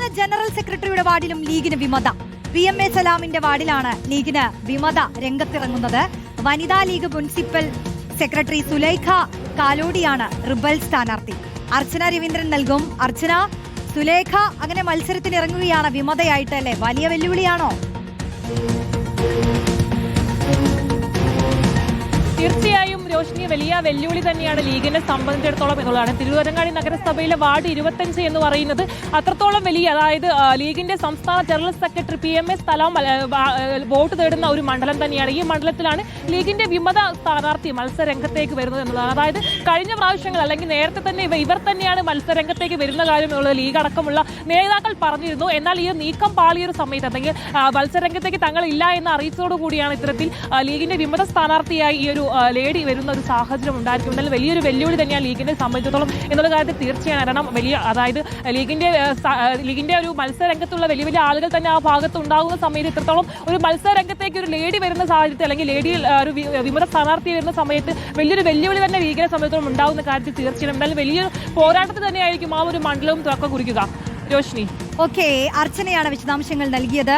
സംസ്ഥാന ജനറൽ സെക്രട്ടറിയുടെ വാർഡിലും ലീഗിന് വിമത. പി എം എ സലാമിന്റെ വാർഡിലാണ് ലീഗിന് വിമത രംഗത്തിറങ്ങുന്നത്. Vanitha league municipal secretary Sulaikha കാലോടിയാണ് rebel സ്ഥാനാർത്ഥി. അർച്ചന രവീന്ദ്രൻ നൽകും. അർച്ചന സുലേഖ അങ്ങനെ മത്സരത്തിന് ഇറങ്ങുകയാണ് വിമതയായിട്ട് അല്ലേ? വലിയ വെല്ലുവിളിയാണോ? രോഷിനി വലിയ വെല്ലുവിളി തന്നെയാണ് ലീഗിനെ സംബന്ധിച്ചിടത്തോളം എന്നുള്ളതാണ്. തിരുവരങ്ങാടി നഗരസഭയിലെ വാർഡ് ഇരുപത്തഞ്ച് എന്ന് പറയുന്നത് അത്രത്തോളം വലിയ അതായത് ലീഗിന്റെ സംസ്ഥാന general secretary P M S സ്ഥലം വോട്ട് തേടുന്ന ഒരു മണ്ഡലം തന്നെയാണ്. ഈ മണ്ഡലത്തിലാണ് ലീഗിന്റെ വിമത സ്ഥാനാർത്ഥി മത്സരരംഗത്തേക്ക് വരുന്നത് എന്നുള്ളതാണ് അതായത് കഴിഞ്ഞ പ്രാവശ്യങ്ങൾ അല്ലെങ്കിൽ നേരത്തെ തന്നെ ഇവ ഇവർ തന്നെയാണ് മത്സരരംഗത്തേക്ക് വരുന്ന കാര്യം എന്നുള്ളത് ലീഗ് അടക്കമുള്ള നേതാക്കൾ പറഞ്ഞിരുന്നു. എന്നാൽ ഈ നീക്കം പാളിയൊരു സമയത്ത് അല്ലെങ്കിൽ മത്സരരംഗത്തേക്ക് തങ്ങൾ ഇല്ല എന്ന് അറിയിച്ചതോടുകൂടിയാണ് ഇത്തരത്തിൽ ലീഗിന്റെ വിമത സ്ഥാനാർത്ഥിയായി ഈ ഒരു ലേഡി ലേഡി വരുന്ന ഒരു സാഹചര്യം ഉണ്ടായിരിക്കും. എന്നാൽ വലിയൊരു വെല്ലുവിളി തന്നെയാണ് ലീഗിനെ സംബന്ധിച്ചിടത്തോളം എന്നുള്ള കാര്യത്തിൽ തീർച്ചയാണ്. കാരണം വലിയ അതായത് ലീഗിന്റെ ലീഗിന്റെ ഒരു മത്സരരംഗത്തുള്ള വലിയ വലിയ ആളുകൾ തന്നെ ആ ഭാഗത്ത് ഉണ്ടാകുന്ന സമയത്ത് ഇത്രത്തോളം ഒരു മത്സരരംഗത്തേക്ക് ഒരു ലേഡി വരുന്ന സാഹചര്യത്തിൽ അല്ലെങ്കിൽ ലേഡിയിൽ ഒരു വിമത സ്ഥാനാർത്ഥി വരുന്ന സമയത്ത് വലിയൊരു വെല്ലുവിളി തന്നെ ലീഗിനെ സംബന്ധിച്ചിടത്തോളം ഉണ്ടാകുന്ന കാര്യത്തിൽ തീർച്ചയായും എന്നാലും വലിയൊരു പോരാട്ടത്തിൽ തന്നെയായിരിക്കും ആ ഒരു മണ്ഡലവും തുറക്കം കുറിക്കുക. രോഷിനി. ഓക്കെ അർച്ചനയാണ് വിശദാംശങ്ങൾ നൽകിയത്.